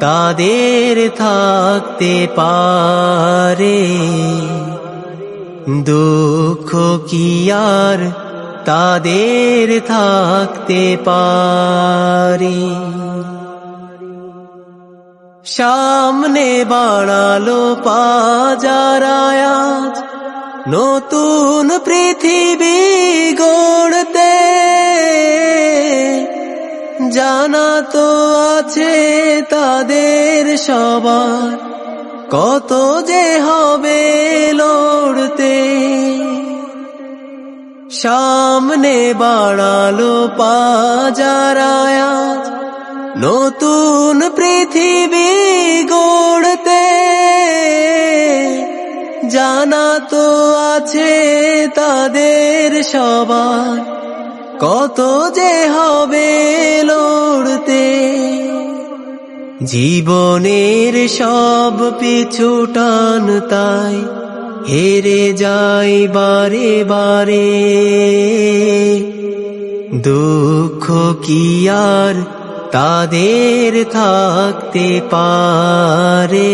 তাদের থাকতে পারে। দুঃখ কি আর তাদের থাকতে পারে? সামনে বাড়ালো পাজারায়াজ নতুন পৃথিবী জানা তো আছে তাদের সবার। কত যে হবে লড়তে। সামনে বাড়ালো পাজারায়াজ নতুন পৃথিবী গড়তে। জানা তো আছে তাদের সবার। কত যে হবে লড়তে। জীবনের সব পিছু টান তাই হেরে যাই বারে বারে। দুঃখ কি আর তাদের থাকতে পারে?